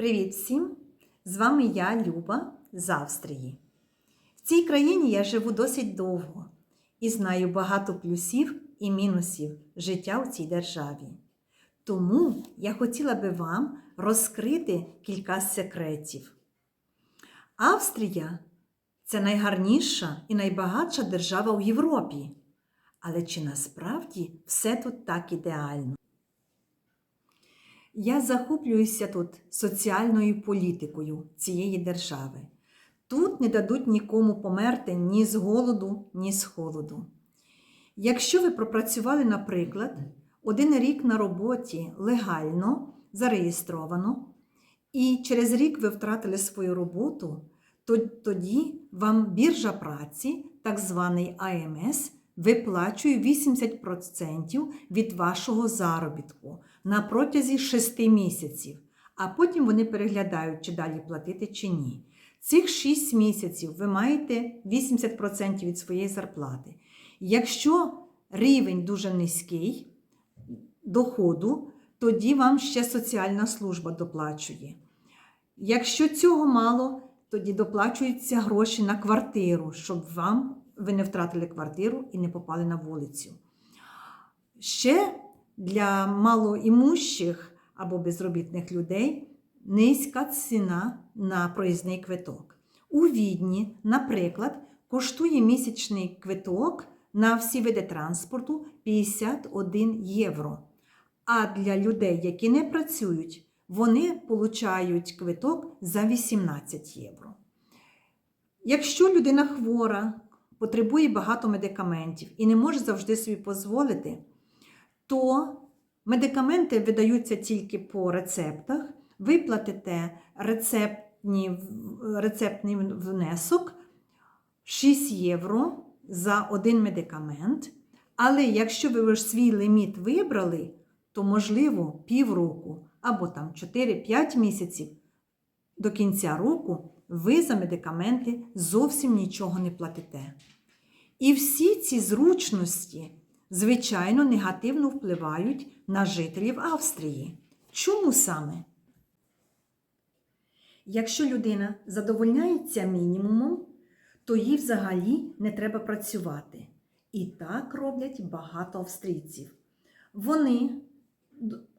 Привіт всім! З вами я, Люба з Австрії. В цій країні я живу досить довго і знаю багато плюсів і мінусів життя у цій державі. Тому я хотіла би вам розкрити кілька секретів. Австрія це найгарніша і найбагатша держава у Європі. Але чи насправді все тут так ідеально? Я захоплююся тут соціальною політикою цієї держави. Тут не дадуть нікому померти ні з голоду, ні з холоду. Якщо ви пропрацювали, наприклад, один рік на роботі легально зареєстровано, і через рік ви втратили свою роботу, то тоді вам біржа праці, так званий АМС, виплачує 80% від вашого заробітку на протязі 6 місяців, а потім вони переглядають, чи далі платити, чи ні. Цих 6 місяців ви маєте 80% від своєї зарплати. Якщо рівень дуже низький доходу, тоді вам ще соціальна служба доплачує. Якщо цього мало, тоді доплачуються гроші на квартиру, щоб вам ви не втратили квартиру і не попали на вулицю. Ще для малоімущих або безробітних людей низька ціна на проїзний квиток. У Відні, наприклад, коштує місячний квиток на всі види транспорту 51 євро. А для людей, які не працюють, вони получають квиток за 18 євро. Якщо людина хвора, потребує багато медикаментів і не може завжди собі дозволити, то медикаменти видаються тільки по рецептах. Ви платите рецептні, рецептний внесок 6 євро за один медикамент. Але якщо ви вже свій ліміт вибрали, то можливо півроку або там 4-5 місяців до кінця року ви за медикаменти зовсім нічого не платите. І всі ці зручності, звичайно, негативно впливають на жителів Австрії. Чому саме? Якщо людина задовольняється мінімумом, то їй взагалі не треба працювати. І так роблять багато австрійців. Вони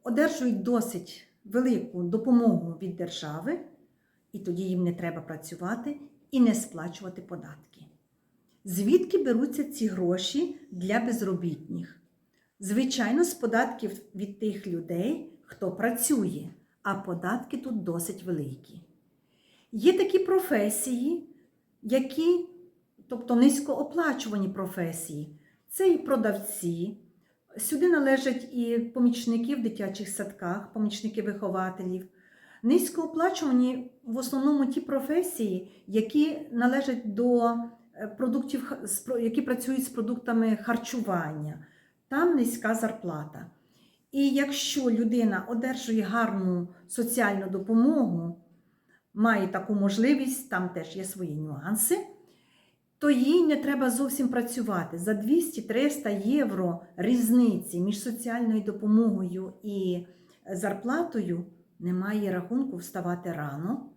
одержують досить велику допомогу від держави, і тоді їм не треба працювати і не сплачувати податки. Звідки беруться ці гроші для безробітних? Звичайно, з податків від тих людей, хто працює, а податки тут досить великі. Є такі професії, які, тобто низькооплачувані професії, це і продавці. Сюди належать і помічники в дитячих садках, помічники вихователів. Низькооплачувані в основному ті професії, які належать до продуктів, які працюють з продуктами харчування. Там низька зарплата. І якщо людина одержує гарну соціальну допомогу, має таку можливість, там теж є свої нюанси, то їй не треба зовсім працювати. За 200-300 євро різниці між соціальною допомогою і зарплатою немає рахунку вставати рано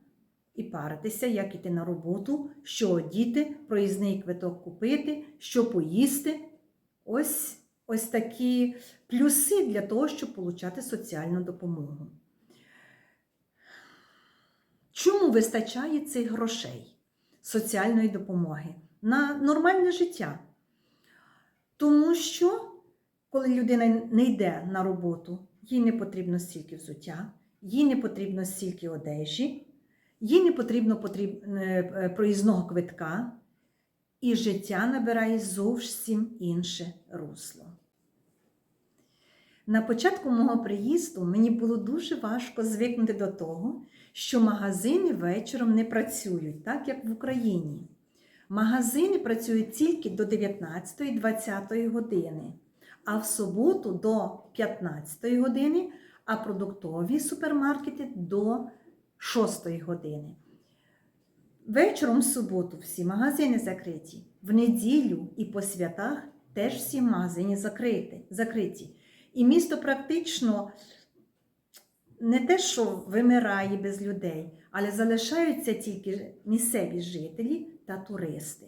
і паритися, як іти на роботу, що одіти, проїзний квиток купити, що поїсти. Ось ось такі плюси для того, щоб отримати соціальну допомогу. Чому вистачає цих грошей, соціальної допомоги на нормальне життя? Тому що, коли людина не йде на роботу, їй не потрібно стільки взуття, їй не потрібно стільки одежі, їй не потрібно проїзного квитка, і життя набирає зовсім інше русло. На початку мого приїзду мені було дуже важко звикнути до того, що магазини вечором не працюють, так як в Україні. Магазини працюють тільки до 19-20 години, а в суботу до 15 години, а продуктові супермаркети до 6 години. Вечором в суботу всі магазини закриті, в неділю і по святах теж всі магазини закриті. І місто практично не те, що вимирає без людей, але залишаються тільки місцеві жителі та туристи.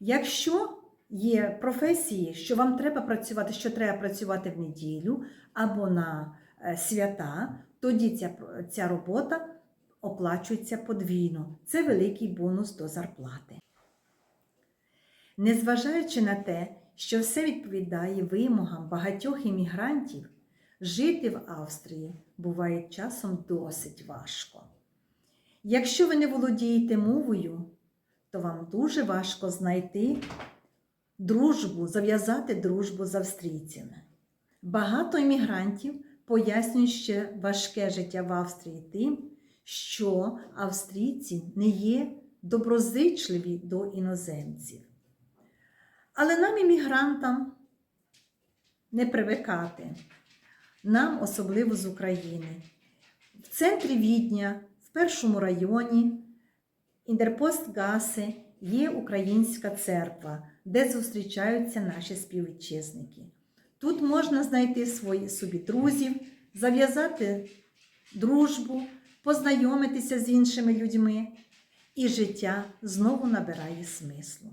Якщо є професії, що вам треба працювати, що треба працювати в неділю або на е, свята, тоді ця, ця робота оплачується подвійно. Це великий бонус до зарплати. Незважаючи на те, що все відповідає вимогам багатьох іммігрантів, жити в Австрії буває часом досить важко. Якщо ви не володієте мовою, то вам дуже важко знайти дружбу, зав'язати дружбу з австрійцями. Багато іммігрантів пояснюють ще важке життя в Австрії тим, що австрійці не є доброзичливі до іноземців. Але нам, іммігрантам, не привикати, нам, особливо з України. В центрі Відня, в першому районі Інтерпостгаси є українська церква, де зустрічаються наші співвітчизники. Тут можна знайти свої, собі друзів, зав'язати дружбу, познайомитися з іншими людьми, і життя знову набирає смислу.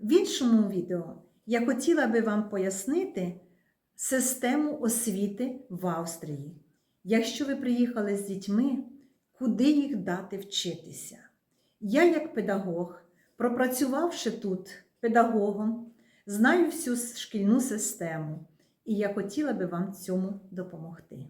В іншому відео я хотіла би вам пояснити систему освіти в Австрії. Якщо ви приїхали з дітьми, куди їх дати вчитися? Я, як педагог, пропрацювавши тут педагогом, знаю всю шкільну систему, і я хотіла би вам цьому допомогти.